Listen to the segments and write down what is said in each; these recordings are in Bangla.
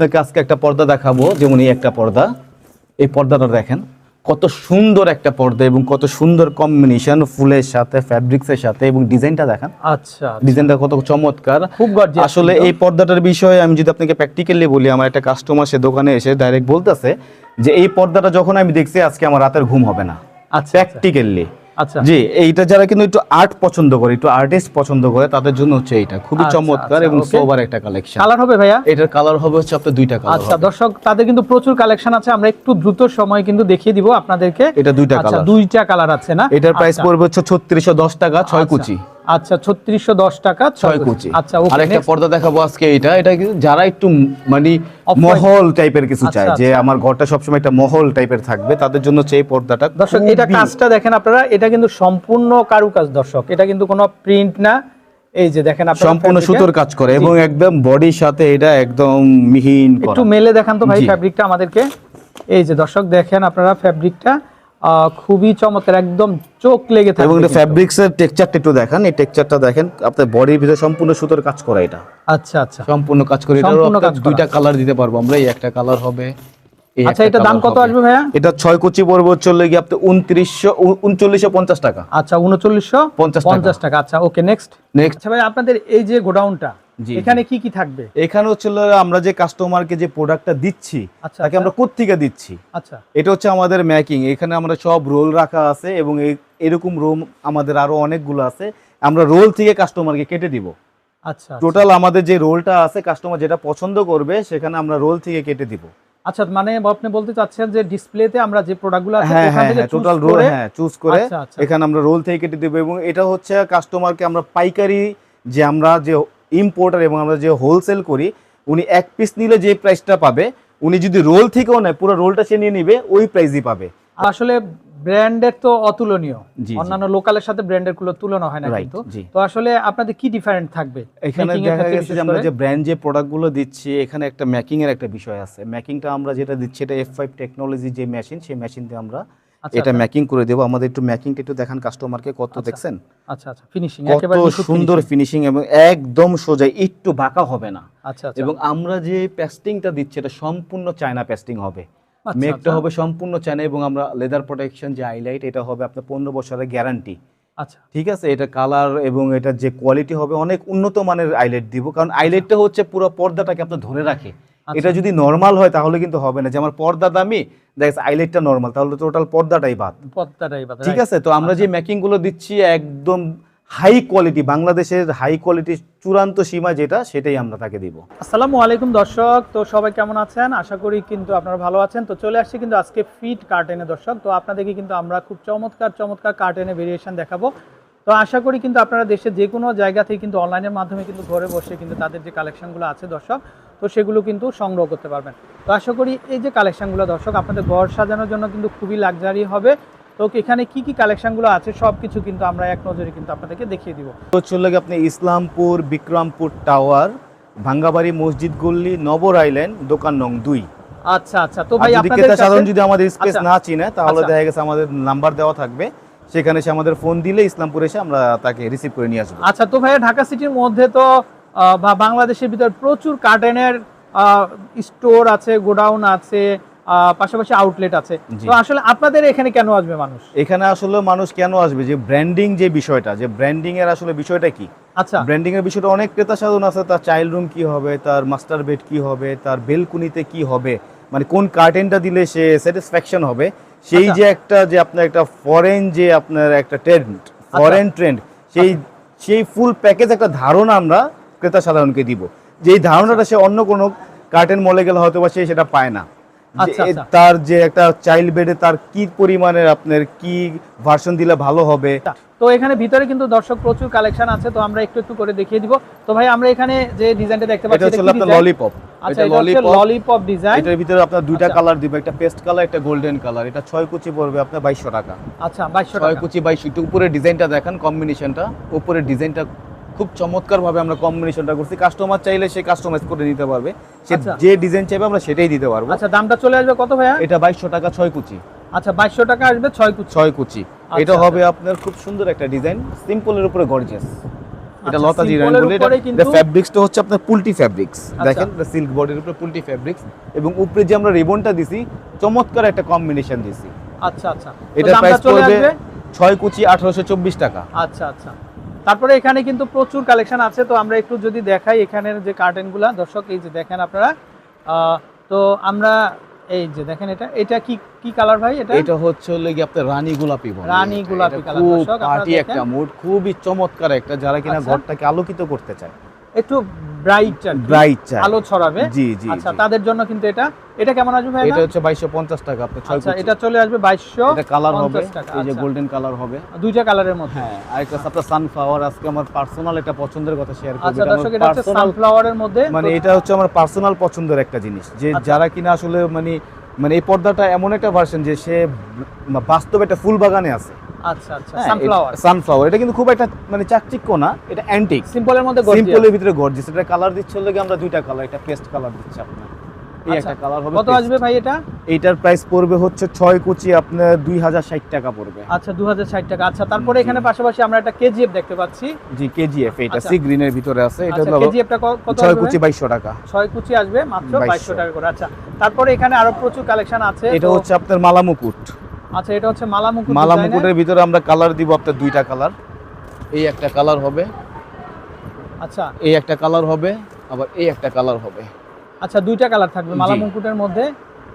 আপনাকে আজকে একটা পর্দা দেখাবো যেমন এই একটা পর্দা। এই পর্দাটা দেখেন কত সুন্দর একটা পর্দা এবং কত সুন্দর কম্বিনেশন ফুলের সাথে ফ্যাব্রিক্সের সাথে এবং ডিজাইনটা দেখেন। আচ্ছা ডিজাইনটা কত চমৎকার। খুব আসলে এই পর্দাটার বিষয়ে আমি যদি আপনাকে প্র্যাকটিক্যালি বলি আমার একটা কাস্টমার সে দোকানে এসে ডাইরেক্ট বলতেছে যে এই পর্দাটা যখন আমি দেখছি আজকে আমার রাতের ঘুম হবে না। আচ্ছা প্র্যাকটিক্যালি আচ্ছা। জি এইটা যারা কিন্তু একটু আর্ট পছন্দ করে একটু আর্টিস্ট পছন্দ করে তাদের জন্য হচ্ছে এটা খুবই আচ্ছা, চমৎকার আচ্ছা, এবং. সোবার একটা কালেকশন কালার হবে ভাইয়া? এটার কালার হবে হচ্ছে আপনার দুইটা কালার আচ্ছা দর্শক তাদের কিন্তু প্রচুর কালেকশন আছে আমরা একটু দ্রুত সময় কিন্তু দেখিয়ে দিব আপনাদেরকে। এটা দুইটা আচ্ছা কালার দুইটা কালার আছে না? এটার প্রাইস আচ্ছা, পড়বে হচ্ছে ছত্রিশশো দশ টাকা ছয় আচ্ছা, কুচি। আচ্ছা ছত্রিশশো দশ টাকা ছয় কুচি। আচ্ছা ওকে পর্দা দেখাবো আজকে এটা এটা যারা একটু মানে মহল টাইপের কিছু আচ্ছা, চায় যে আচ্ছা। আমার ঘরটা সবসময় একটা মহল টাইপের থাকবে তাদের জন্য এই পর্দাটা দর্শক এটা কাজটা দেখেন আপনারা এটা কিন্তু সম্পূর্ণ কারুকাজ দর্শক। এটা কিন্তু কোনো প্রিন্ট না। এই যে দেখেন আপনারা সম্পূর্ণ সুতোর কাজ করে এবং একদম বডির সাথে এটা একদম মিহিন একটু মেলে দেখান তো ভাই। ফ্যাব্রিকটা আমাদেরকে। এই যে দর্শক দেখেন আপনারা ফ্যাব্রিকটা খুবই চমৎকার একদম চোখ লেগে থাকবে এবং এটা। ফ্যাব্রিক্স এর টেক্সচারটা একটু দেখেন এই টেক্সচারটা দেখেন আপনার বডির ভিতরে সম্পূর্ণ সুতোর কাজ করা এটা। আচ্ছা আচ্ছা। সম্পূর্ণ কাজ করে এটা। দুইটা কালার দিতে পারব আমরা এই একটা কালার হবে আচ্ছা এটা দাম কত আসবে ভাইয়া? এটা ছয় কুচি পড়বে চলে গিয়ে আপনি উনত্রিশশো উনচল্লিশশো পঞ্চাশ টাকা। আচ্ছা উনচল্লিশশো 50 টাকা। পঞ্চাশ টাকা। আচ্ছা ওকে নেক্সট নেক্সট ভাই আপনাদের এই যে গোডাউনটা এখানে কি কি থাকবে? এখানে হচ্ছে আমরা যে কাস্টমারকে যে প্রোডাক্টটা দিচ্ছি আচ্ছা, তাকে আচ্ছা। আমরা কোত্থেকে দিচ্ছি? আচ্ছা। এটা হচ্ছে আমাদের ম্যাকিং এখানে আমরা সব রোল রাখা আছে এবং এরকম রোম আমাদের আরও অনেকগুলো আছে। আমরা রোল থেকে কাস্টমারকে কেটে দিব। আচ্ছা টোটাল আমাদের যে রোলটা আছে কাস্টমার যেটা পছন্দ করবে সেখানে আমরা রোল থেকে কেটে দিব। আচ্ছা মানে আপনি বলতে চাচ্ছেন যে ডিসপ্লেতে আমরা যে প্রোডাক্টগুলো আছে হ্যাঁ ওখান হ্যাঁ থেকে হ্যাঁ টোটাল রোল হ্যাঁ চুজ করে আচ্ছা, আচ্ছা। এখানে আমরা রোল থেকে কেটে দেবো এবং এটা হচ্ছে কাস্টমারকে আমরা পাইকারি যে আমরা যে ইম্পোর্টার এবং আমরা যে হোলসেল করি উনি এক পিস নিলে যে প্রাইসটা পাবে উনি যদি রোল থেকেও নেয় পুরো রোলটা সে নিয়ে নিবে ওই প্রাইসই পাবে। আসলে ব্র্যান্ডের তো অতুলনীয়। অন্যান্য লোকালের সাথে ব্র্যান্ডেরগুলো তুলনা হয় না কিন্তু। তো আসলে আপনাদের কি ডিফারেন্ট থাকবে? এখানে দেখা গেছে যে আমরা যে ব্র্যান্ড যে প্রোডাক্টগুলো দিচ্ছি এখানে একটা ম্যাকিং এর একটা বিষয় আছে। ম্যাকিংটা আমরা যেটা দিচ্ছি এটা এফ ফাইভ টেকনোলজি যে মেশিন সেই মেশিন দিয়ে আমরা এটা আচ্ছা। ম্যাকিং করে দেবো। আমাদের একটু ম্যাকিংটা একটু দেখান কাস্টমারকে কত দেখছেন? আচ্ছা আচ্ছা। ফিনিশিং কত একেবারে সুন্দর ফিনিশিং এবং একদম সোজা একটু বাঁকা হবে না। আচ্ছা আচ্ছা। এবং আমরা যে পেস্টিংটা দিচ্ছি এটা সম্পূর্ণ চায়না প্যাস্টিং হবে। আচ্ছা, মেকটা আচ্ছা। হবে সম্পূর্ণ চায়না এবং আমরা লেদার প্রোটেকশন যে হাইলাইট এটা হবে আপনার পনেরো বছরের গ্যারান্টি আচ্ছা। ঠিক আছে? এটা কালার এবং এটা যে কোয়ালিটি হবে অনেক উন্নত মানের আইলাইট দিব। কারণ আইলাইটটা হচ্ছে পুরো পর্দাটাকে আপনার ধরে রাখে। আচ্ছা। এটা যদি নর্মাল হয় তাহলে কিন্তু হবে না। যে আমার পর্দা দামি দেখ আইলাইটটা নর্মাল তাহলে টোটাল পর্দাটাই বাদ। পদ্মাটাই বাদ ঠিক আছে? তো আমরা যে ম্যাকিংগুলো দিচ্ছি একদম হাই কোয়ালিটি বাংলাদেশের হাই কোয়ালিটি চূড়ান্ত সীমা যেটা সেটাই আমরা তাকে দিব। আসসালামু আলাইকুম দর্শক। তো সবাই কেমন আছেন? আশা করি কিন্তু আপনারা ভালো আছেন। তো চলে আসছি কিন্তু আজকে ফিট কার্টেনে দর্শক। তো আপনাদেরকে কিন্তু আমরা খুব চমৎকার চমৎকার কার্টেনে ভেরিয়েশন দেখাবো। তো আশা করি কিন্তু আপনারা দেশের যে কোনো জায়গা থেকে কিন্তু অনলাইনের মাধ্যমে কিন্তু ঘরে বসে কিন্তু তাদের যে কালেকশনগুলো আছে দর্শক তো সেগুলো কিন্তু সংগ্রহ করতে পারবেন। তো আশা করি এই যে কালেকশনগুলো দর্শক আপনাদের ঘর সাজানোর জন্য কিন্তু খুবই লাক্সারি হবে। তো এখানে কি কি কালেকশনগুলো আছে সব কিছু কিন্তু আমরা এক নজরে কিন্তু আপনাদেরকে দেখিয়ে দিব। তো চলে আপনি ইসলামপুর বিক্রমপুর টাওয়ার ভাঙ্গাবাড়ি মসজিদ গল্লি নবর আইল্যান্ড দোকান নং দুই। আচ্ছা আচ্ছা। তো ভাই আপনাদের সাধারণ যদি আমাদের স্পেস আচ্ছা। না চিনে তাহলে আচ্ছা। দেখা গেছে আমাদের নাম্বার দেওয়া থাকবে। সেখানে সে আমাদের ফোন দিলে ইসলামপুর এসে আমরা তাকে রিসিভ করে নিয়ে আসব। আচ্ছা তো ভাইয়া ঢাকা সিটির মধ্যে তো বা বাংলাদেশের ভিতর প্রচুর কার্টেনের স্টোর আছে গোডাউন আছে পাশাপাশি আউটলেট আছে। তো আসলে আপনাদের এখানে কেন আসবে মানুষ? এখানে আসলে মানুষ কেন আসবে? যে ব্র্যান্ডিং যে বিষয়টা যে ব্র্যান্ডিং এর আসলে বিষয়টা কি? আচ্ছা। ব্র্যান্ডিং এর বিষয়টা অনেক ক্রেতা সাধন আছে তার চাইল্ড রুম কি হবে তার মাস্টার বেড কি হবে তার বেলকুনিতে কি হবে মানে কোন কার্টেনটা দিলে সে স্যাটিসফ্যাকশন হবে সেই আচ্ছা। যে একটা যে আপনার একটা ফরেন যে আপনার একটা ট্রেন্ড ফরেন ট্রেন্ড সেই সেই ফুল প্যাকেজ একটা ধারণা আমরা ক্রেতা সাধারণকে দিব। যে ধারণাটা সে অন্য কোনো কার্টেন মলে গেলে হয়তো বা সে সেটা পায় না। আচ্ছা, আচ্ছা। তার যে একটা চাইল্ড বেডে তার কি পরিমাণের আপনার কি ভার্সন দিলে ভালো হবে? তো এখানে ভিতরে কিন্তু দর্শক প্রচুর কালেকশন আছে তো আমরা একটু একটু করে দেখিয়ে দিব। তো ভাই আমরা এখানে যে ডিজাইনটা দেখতে পাচ্ছি এটা কি আপনার ললিপপ আচ্ছা এটা হচ্ছে ললিপপ ডিজাইন এটার ভিতরে আপনার দুইটা। কালার দিবে একটা পেস্ট কালার একটা গোল্ডেন কালার এটা ছয় কুচি পড়বে আপনার বাইশশো টাকা। আচ্ছা 2200 ছয় টাকা। কুচি বাইশশো। একটু উপরে ডিজাইনটা দেখেন কম্বিনেশনটা উপরের ডিজাইনটা খুব চমৎকার ভাবে আমরা কম্বিনেশনটা করছি। কাস্টমার চাইলে সে কাস্টমাইজ করে নিতে পারবে। সে আচ্ছা। যে ডিজাইন চাইবে আমরা সেটাই দিতে পারব। আচ্ছা দামটা চলে আসবে কত ভাইয়া? এটা বাইশশো টাকা ছয় কুচি। আচ্ছা 2200 টাকা আসবে 6 কুচি। ছয় কুচি। আচ্ছা, এটা আচ্ছা। হবে আপনার খুব সুন্দর একটা ডিজাইন সিম্পলের উপরে গর্জিয়াস এটা লতা জিরান simple বলে এটা ফ্যাব্রিক্সটা হচ্ছে আপনার পুলটি ফ্যাব্রিক্স। দেখেন সিল্ক বডির উপরে পুলটি ফ্যাব্রিক্স এবং উপরে যে আমরা রিবনটা দিছি চমৎকার একটা কম্বিনেশন দিছি। আচ্ছা আচ্ছা। এটা দামটা প্রাইস পড়বে আসবে? ছয় কুচি আঠারোশো চব্বিশ টাকা। আচ্ছা আচ্ছা। তারপরে এখানে কিন্তু প্রচুর কালেকশন আছে তো আমরা একটু যদি দেখাই এখানের যে কার্টেনগুলা দর্শক এই যে দেখেন আপনারা আহ, তো আমরা এই যে দেখেন এটা এটা কি কি কালার ভাই এটা এটা হচ্ছে হলো কি আপনার রানী গোলাপি বলে রানী। গোলাপি কালার, দর্শক, আপনারা পার্টি একটা মুড খুবই চমৎকার একটা যারা কিনা আচ্ছা। ঘরটাকে আলোকিত করতে চায় একটু ব্রাইট ব্রাইট আলো ছড়াবে। জি জি আচ্ছা তাদের জন্য কিন্তু এটা। এটা কেমন আসবে ভাই এটা হচ্ছে বাইশশো পঞ্চাশ টাকা আপনার ছয় আচ্ছা এটা চলে আসবে বাইশশো এটা কালার হবে এই যে আচ্ছা। গোল্ডেন কালার হবে। দুইটা কালারের মধ্যে। হ্যাঁ আরেকটা হচ্ছে আপনার সানফ্লাওয়ার আজকে আমার পার্সোনাল একটা পছন্দের কথা শেয়ার করব। আচ্ছা দর্শক এটা হচ্ছে সানফ্লাওয়ারের মধ্যে। মানে এটা হচ্ছে আমার পার্সোনাল পছন্দের একটা জিনিস। যে আচ্ছা। যারা কিনা আসলে মানে মানে এই পর্দাটা এমন একটা ভার্সন যে সে বাস্তবে একটা ফুল বাগানে আছে। আচ্ছা আচ্ছা সানফ্লাওয়ার সানফ্লাওয়ার এটা কিন্তু খুব একটা মানে চাকচিক্য না এটা অ্যান্টিক সিম্পলের মধ্যে সিম্পলের ভিতরে গর্জিয়াস এটা কালার দিচ্ছে হলো আমরা দুইটা কালার একটা পেস্ট কালার দিচ্ছি আপনার। এই আচ্ছা, একটা কালার হবে কত আসবে ভাই এটা? এইটার প্রাইস পড়বে হচ্ছে ছয় কুচি আপনার দুই হাজার ষাট টাকা পড়বে। আচ্ছা টাকা। আচ্ছা তারপরে এখানে পাশাপাশি আমরা একটা কেজিএফ দেখতে পাচ্ছি। জি কেজিএফ এটা আচ্ছা। সি গ্রিনের ভিতরে আছে। এটা আচ্ছা হলো কেজিএফটা কত ছয় কুচি টাকা। কুচি আসবে মাত্র 2200 বাইশশো টাকা করে। আচ্ছা তারপরে এখানে আরও প্রচুর কালেকশন আছে এটা হচ্ছে আপনার মালা মুকুট আচ্ছা এটা হচ্ছে মালা মুকুট মালা মুকুটের ভিতরে আমরা কালার দিব আপনার দুইটা কালার এই একটা কালার হবে। আচ্ছা। এই একটা কালার হবে আবার এই একটা কালার হবে। আচ্ছা দুইটা কালার থাকবে মালা মুকুটের মধ্যে।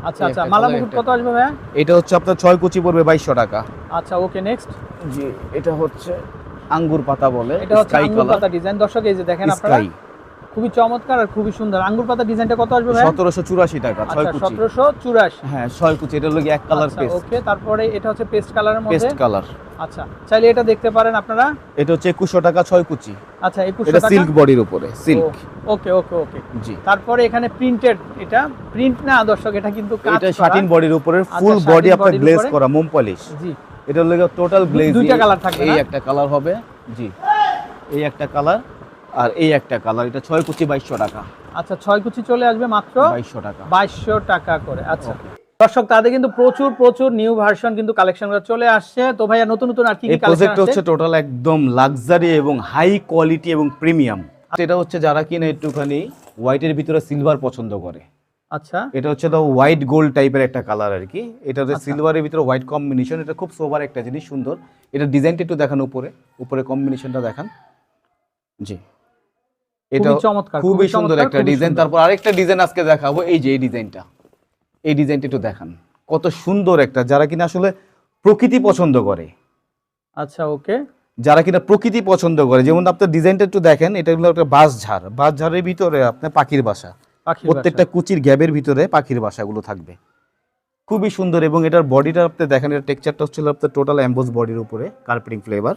আচ্ছা আচ্ছা মালা মুকুট কত আসবে ভাইয়া? এটা হচ্ছে আপনার ছয় কুচি পড়বে বাইশশো টাকা। আচ্ছা ওকে নেক্সট জি এটা হচ্ছে আঙ্গুর পাতা বলে এটা হচ্ছে আঙ্গুর পাতা ডিজাইন দর্শক এই যে দেখেন আপনারা খুবই চমৎকার আর খুবই সুন্দর। আঙ্গুর পাতা ডিজাইনটা কত আসবে ভাই? সতেরোশো চুরাশি টাকা ছয় আচ্ছা কুচি। সতেরোশো চুরাশি। হ্যাঁ ছয় কুচি এটা হলো গিয়ে এক কালার আচ্ছা, পেস্ট ওকে তারপরে এটা হচ্ছে পেস্ট কালারের মধ্যে? পেস্ট কালার আচ্ছা চাইলে এটা দেখতে পারেন আপনারা? এটা হচ্ছে একুশশো টাকা ছয় কুচি। আচ্ছা একুশশো এটা সিল্ক বডির উপরে সিল্ক ওকে ওকে ওকে। জি। তারপরে এখানে প্রিন্টেড এটা প্রিন্ট না দর্শক এটা কিন্তু কাজ এটা শাটিন বডির উপরে আচ্ছা, ফুল বডি আপনার গ্লেজ করা মোম পলিশ জি। এটা হলো টোটাল গ্লেজ দুইটা কালার থাকবে এই একটা কালার হবে। জি এই একটা কালার আর এই একটা কালার এটা ছয় কুচি বাইশশো টাকা। আচ্ছা ছয় কুচি চলে আসবে মাত্র বাইশশো টাকা। বাইশশো টাকা করে আচ্ছা। দর্শক তাদের কিন্তু প্রচুর প্রচুর নিউ ভার্সন কিন্তু কালেকশন চলে আসছে। তো ভাইয়া নতুন নতুন আর কি কি কালেকশন প্রজেক্ট আছে? হচ্ছে টোটাল একদম লাক্সারি এবং হাই কোয়ালিটি এবং প্রিমিয়াম এটা হচ্ছে যারা কিনা একটুখানি হোয়াইটের ভিতরে সিলভার পছন্দ করে। আচ্ছা। এটা হচ্ছে তো হোয়াইট গোল্ড টাইপের একটা কালার আর কি। এটা হচ্ছে আচ্ছা। সিলভারের ভিতরে হোয়াইট কম্বিনেশন এটা খুব সোবার একটা জিনিস সুন্দর। এটা ডিজাইনটা একটু দেখান উপরে। উপরে কম্বিনেশনটা দেখান। জি। এটা চমৎকার খুবই সুন্দর একটা ডিজাইন। তারপর আরেকটা ডিজাইন আজকে দেখাবো। এই যে এই ডিজাইনটা। এই ডিজাইনটা একটু দেখান। কত সুন্দর একটা যারা কিনা আসলে প্রকৃতি পছন্দ করে। আচ্ছা ওকে। যারা কিনা প্রকৃতি পছন্দ করে যেমন আপনার ডিজাইনটা একটু দেখেন এটা হলো একটা বাঁশ ঝাড়। বাঁশ ঝাড়ের ভিতরে আপনার পাখির বাসা। প্রত্যেকটা কুচির গ্যাবের ভিতরে পাখির বাসাগুলো থাকবে। খুবই সুন্দর এবং এটার বডিটা আপনি দেখেন এর টেক্সচারটা হচ্ছিল আপনার টোটাল অ্যাম্বোস বডির উপরে কার্পেটিং ফ্লেভার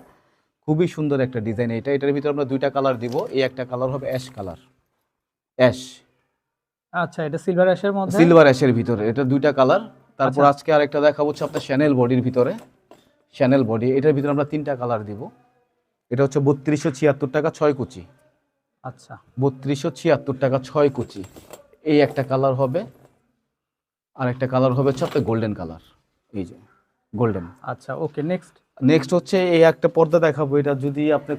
খুবই সুন্দর একটা ডিজাইন। এটা এটার ভিতরে আমরা দুইটা কালার দিব। এই একটা কালার হবে অ্যাশ কালার। অ্যাশ। আচ্ছা এটা সিলভার অ্যাশের মধ্যে? সিলভার অ্যাশের ভিতরে। এটা দুইটা কালার। তারপর আচ্ছা। আজকে আরেকটা দেখাবো হচ্ছে আপনার শ্যানেল বডির ভিতরে। শ্যানেল বডি এটার ভিতরে আমরা তিনটা কালার দিব। এটা হচ্ছে বত্রিশশো ছিয়াত্তর টাকা ছয় কুচি। আচ্ছা। বত্রিশশো ছিয়াত্তর টাকা ছয় কুচি। এই একটা কালার হবে। আর একটা কালার হবে হচ্ছে আপনার গোল্ডেন কালার। এই যে গোল্ডেন আচ্ছা ওকে নেক্সট নেক্সট হচ্ছে এই একটা পর্দা দেখাবো এটা যদি আপনি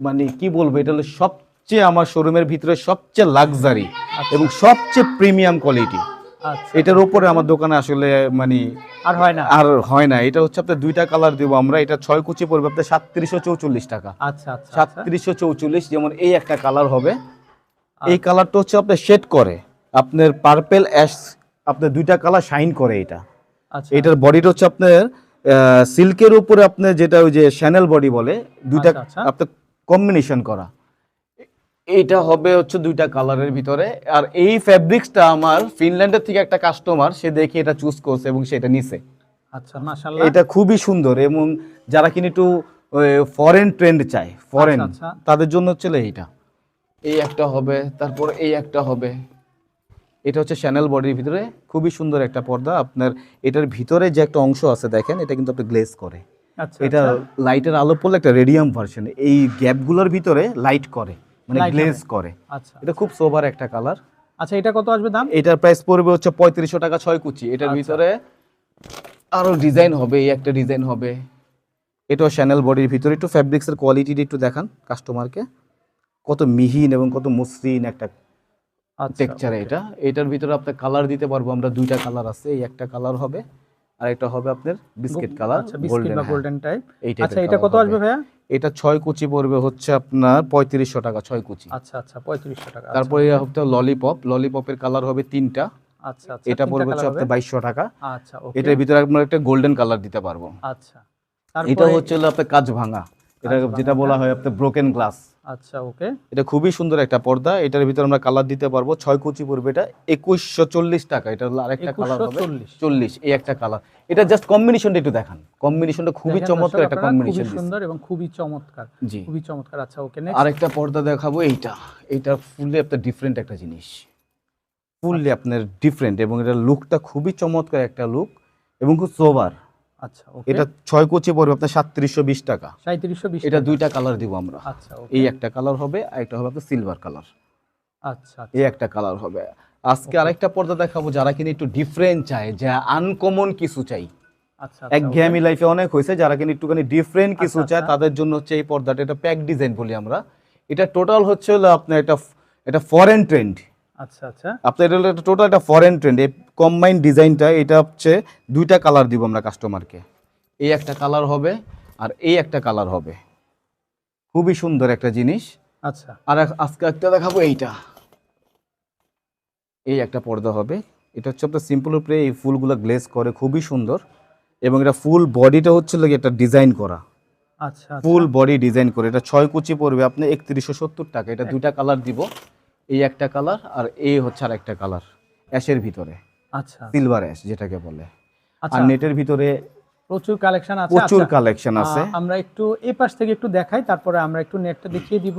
মানে কি বলব এটা হলো সবচেয়ে আমার শোরুমের ভিতরে সবচেয়ে লাক্সারি এবং সবচেয়ে প্রিমিয়াম কোয়ালিটি আচ্ছা। এটার উপরে আমার দোকানে আসলে মানে আর হয় না। আর হয় না। এটা হচ্ছে আপনার দুইটা কালার দিব আমরা। এটা ছয় কুচি পড়বে আপনার সাতত্রিশশো চৌচল্লিশ টাকা। আচ্ছা আচ্ছা আচ্ছা। সাতত্রিশশো চৌচল্লিশ যেমন এই একটা কালার হবে। এই কালারটা হচ্ছে আপনার শেড করে। আপনার পার্পেল অ্যাশ আপনার দুইটা কালার শাইন করে এটা। আচ্ছা। এটার বডিটা হচ্ছে আপনার সিল্কের উপরে আপনার যেটা ওই যে শ্যানেল বডি বলে দুইটা আচ্ছা, আচ্ছা। আপনার কম্বিনেশন করা। এইটা হবে হচ্ছে দুইটা কালারের ভিতরে। আর এই ফ্যাব্রিক্সটা আমার ফিনল্যান্ডের থেকে একটা কাস্টমার সে দেখে এটা চুজ করছে এবং সেটা নিছে। আচ্ছা মাশাআল্লাহ। এটা খুবই সুন্দর এবং যারা কিনা একটু ফরেন ট্রেন্ড চায় ফরেন আচ্ছা। তাদের জন্য হচ্ছে এইটা। এই একটা হবে তারপর এই একটা হবে। এটা হচ্ছে শ্যানেল বডির ভিতরে খুবই সুন্দর একটা পর্দা। আপনার এটার ভিতরে যে একটা অংশ আছে দেখেন এটা কিন্তু আপনি গ্লেজ করে। আচ্ছা এটা আচ্ছা। লাইটের আলো পড়লে একটা রেডিয়াম ভার্সন এই গ্যাপগুলোর ভিতরে লাইট করে মানে গ্লেজ করে। আচ্ছা এটা খুব সোভার একটা কালার আচ্ছা এটা কত আসবে দাম? এটার প্রাইস পড়বে হচ্ছে পঁয়ত্রিশশো টাকা ছয় কুচি। এটার আচ্ছা। ভিতরে আরও ডিজাইন হবে এই একটা ডিজাইন হবে। এটাও শ্যানেল বডির ভিতরে। একটু ফ্যাব্রিক্সের কোয়ালিটিটা একটু দেখান কাস্টমারকে কত মিহিন এবং কত মসৃণ একটা আচ্ছা টেক্সচার এটা। এটার ভিতরে আপনার কালার দিতে পারব আমরা দুইটা কালার আছে। এই একটা কালার হবে আর একটা হবে আপনার বিস্কিট কালার আচ্ছা বিস্কিট বা গোল্ডেন টাইপ আচ্ছা এটা কত আসবে ভাইয়া? এটা ছয় কুচি পড়বে হচ্ছে আপনার পঁয়ত্রিশশো টাকা ছয় কুচি। আচ্ছা আচ্ছা পঁয়ত্রিশশো টাকা আচ্ছা, তারপরে হচ্ছে ললিপপ ললিপপের কালার হবে তিনটা। আচ্ছা আচ্ছা এটা পড়বে হচ্ছে? আপনার বাইশশো টাকা। আচ্ছা ওকে এটার ভিতরে আপনার একটা গোল্ডেন কালার দিতে পারব। আচ্ছা এটা হচ্ছে আপনার কাজ ভাঙা এটা যেটা বলা হয় আপনার ব্রোকেন গ্লাস আচ্ছা ওকে এটা খুবই সুন্দর একটা পর্দা। এটার ভিতরে আমরা কালার দিতে পারব। ছয় কুচি পড়বে এটা। একুশশো চল্লিশ টাকা। এটা আরেকটা কালার হবে। চল্লিশ। এই একটা কালার এটা জাস্ট কম্বিনেশনটা একটু দেখান। কম্বিনেশনটা খুবই চমৎকার একটা কম্বিনেশন সুন্দর এবং খুবই চমৎকার। জি। খুবই চমৎকার। আচ্ছা ওকে আরেকটা পর্দা দেখাবো। এইটা। এইটা ফুললি আপনার ডিফারেন্ট একটা জিনিস। ফুললি আপনার ডিফারেন্ট এবং এটার লুকটা খুবই চমৎকার একটা লুক এবং খুব সোবার আচ্ছা এটা ছয় কুচি পড়বে আপনার সাতত্রিশশো বিশ টাকা। সাঁত্রিশশো বিশ এটা দুইটা কালার দিব আমরা। আচ্ছা এই একটা কালার হবে আর একটা হবে আপনার সিলভার কালার আচ্ছা আচ্ছা, এই একটা কালার হবে। আজকে আরেকটা পর্দা দেখাবো যারা কিনা একটু ডিফারেন্ট চায় যে আনকমন কিছু চাই। আচ্ছা এক ঘ্যামি লাইফে অনেক হয়েছে যারা কিনা একটুখানি ডিফারেন্ট কিছু আচ্ছা, চায় আচ্ছা। তাদের জন্য হচ্ছে এই পর্দাটা এটা প্যাক ডিজাইন বলি আমরা। এটা টোটাল হচ্ছে হলো আপনার এটা এটা ফরেন ট্রেন্ড আচ্ছা আচ্ছা। আপনার এটা টোটাল একটা ফরেন ট্রেন্ড এই কম্বাইন ডিজাইনটা এটা হচ্ছে দুইটা কালার দিব আমরা কাস্টমারকে এই একটা কালার হবে আর এই একটা কালার হবে। খুবই সুন্দর একটা জিনিস। আচ্ছা। আর আজকে একটা দেখাবো এইটা। এই একটা পর্দা হবে। এটা হচ্ছে আপনার সিম্পল উপরে এই ফুলগুলো গ্লেজ করে খুবই সুন্দর। এবং এটা ফুল বডিটা হচ্ছে লাগে একটা ডিজাইন করা। আচ্ছা আচ্ছা। ফুল বডি ডিজাইন করে। এটা ছয় কুচি পড়বে আপনি একত্রিশশো সত্তর টাকা। এটা দুইটা কালার দিব। এই একটা কালার আর এই হচ্ছে আর একটা কালার অ্যাশের ভিতরে। আচ্ছা। সিলভার অ্যাশ যেটাকে বলে। আচ্ছা। আর নেটের ভিতরে প্রচুর কালেকশন আছে। প্রচুর আচ্ছা, কালেকশন আছে। আমরা একটু এই পাশ থেকে একটু দেখাই তারপরে আমরা একটু নেটটা দেখিয়ে দিব।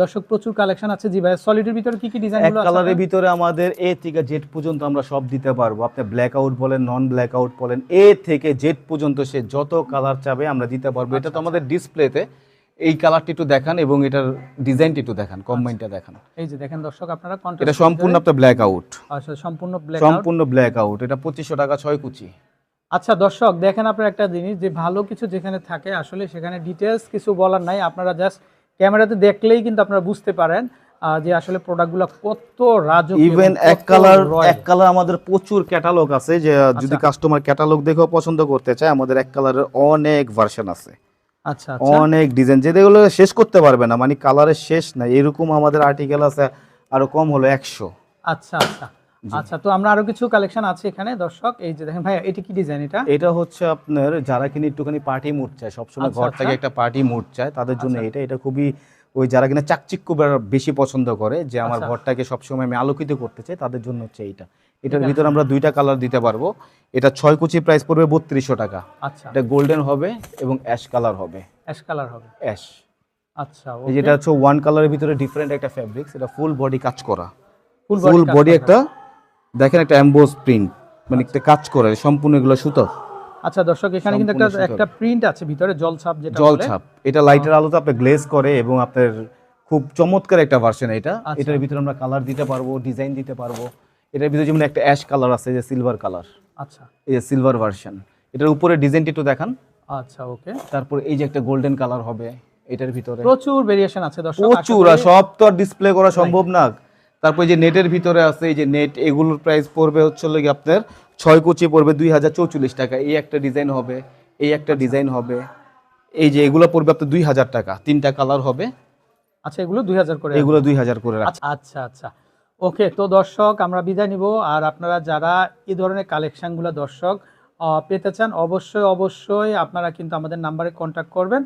দর্শক প্রচুর কালেকশন আছে জি ভাই। সলিডের ভিতরে কি কি ডিজাইনগুলো আছে কালারের ভিতরে আমাদের এ থেকে জেড পর্যন্ত আমরা সব দিতে পারব। আপনি ব্ল্যাক আউট বলেন নন ব্ল্যাক আউট বলেন এ থেকে জেড পর্যন্ত সে যত কালার চাবে আমরা দিতে পারব। এটা তো আমাদের ডিসপ্লেতে এই কালারটি একটু দেখান এবং এটার ডিজাইনটি একটু দেখান কম্বাইনটা দেখান। এই যে দেখেন দর্শক আপনারা এটা সম্পূর্ণ আপনার ব্ল্যাক আউট আচ্ছা সম্পূর্ণ ব্ল্যাক সম্পূর্ণ ব্ল্যাক আউট এটা পঁচিশশো টাকা ছয় কুচি। আচ্ছা দর্শক দেখেন আপনার একটা জিনিস যে ভালো কিছু যেখানে থাকে আসলে সেখানে ডিটেলস কিছু বলার নাই। আপনারা জাস্ট ক্যামেরাতে দেখলেই কিন্তু আপনারা বুঝতে পারেন যে আসলে প্রোডাক্টগুলো কত রাজকীয় ইভেন এক কালার। এক কালার আমাদের প্রচুর ক্যাটালগ আছে যে যদি আচ্ছা। কাস্টমার ক্যাটালগ দেখেও পছন্দ করতে চায় আমাদের এক কালারের অনেক ভার্সন আছে। আচ্ছা আচ্ছা। অনেক ডিজাইন যেগুলো শেষ করতে পারবে না মানে কালারের শেষ নাই এরকম আমাদের আর্টিকেল আছে আরও কম হলো একশো। আচ্ছা আচ্ছা। আচ্ছা তো আমরা আরও কিছু কালেকশন আছে এখানে দর্শক। এই যে দেখেন ভাই এটা কি ডিজাইন এটা? এটা হচ্ছে আপনার যারা কিনা একটুখানি পার্টি মুড চায় সবসময় আচ্ছা, ঘর থেকে আচ্ছা। একটা পার্টি মুড চায় তাদের জন্য। এটা এটা খুবই ওই যারা কিনা চাকচিক্য বেশি পছন্দ করে যে আমার। ঘরটাকে সবসময় আমি আলোকিত করতে চাই তাদের জন্য হচ্ছে এইটা। এটার এটা- ভিতরে আমরা দুইটা কালার দিতে পারব। এটা ছয় কুচি প্রাইস পড়বে বত্রিশশো টাকা। আচ্ছা। এটা গোল্ডেন হবে এবং অ্যাশ কালার হবে। অ্যাশ কালার হবে। অ্যাশ আচ্ছা যেটা হচ্ছে ওয়ান কালারের ভিতরে ডিফারেন্ট একটা ফ্যাব্রিক্স এটা ফুল বডি কাজ করা। ফুল বডি একটা দেখেন একটা অ্যাম্বোস প্রিন্ট মানে একটা কাজ করে সম্পূর্ণ এগুলো সুতো। আচ্ছা দর্শক এখানে কিন্তু একটা একটা প্রিন্ট আছে ভিতরে জল ছাপ যেটা জল ছাপ। এটা লাইটের আলোতে আপনি গ্লেজ করে এবং আপনার খুব চমৎকার একটা ভার্সন এটা। আচ্ছা। এটার ভিতরে আমরা কালার দিতে পারব ডিজাইন দিতে পারব। এটার ভিতরে যেমন একটা অ্যাশ কালার আছে যে সিলভার কালার। আচ্ছা। এই যে সিলভার ভার্সন। এটার উপরে ডিজাইনটি একটু দেখান। আচ্ছা ওকে। তারপর এই যে একটা গোল্ডেন কালার হবে এটার ভিতরে। প্রচুর ভেরিয়েশন আছে দর্শক প্রচুর সব তো আর ডিসপ্লে করা সম্ভব না। তারপর যে নেটের ভিতরে আছে এই যে নেট এগুলোর প্রাইস পড়বে হচ্ছে হলো গিয়ে আপনার ছয় কুচি পড়বে দুই হাজার চৌচল্লিশ টাকা। এই একটা ডিজাইন হবে এই একটা ডিজাইন হবে। এই যে এগুলো পড়বে আপনার দুই হাজার টাকা। তিনটা কালার হবে। আচ্ছা এগুলো দুই হাজার করে এগুলো দুই হাজার করে আচ্ছা আচ্ছা আচ্ছা। ওকে, তো দর্শক, আমরা বিদায় নিব। আর আপনারা যারা এই ধরনের কালেকশানগুলো দর্শক পেতে চান, অবশ্যই অবশ্যই আপনারা কিন্তু আমাদের নাম্বারে কন্ট্যাক্ট করবেন।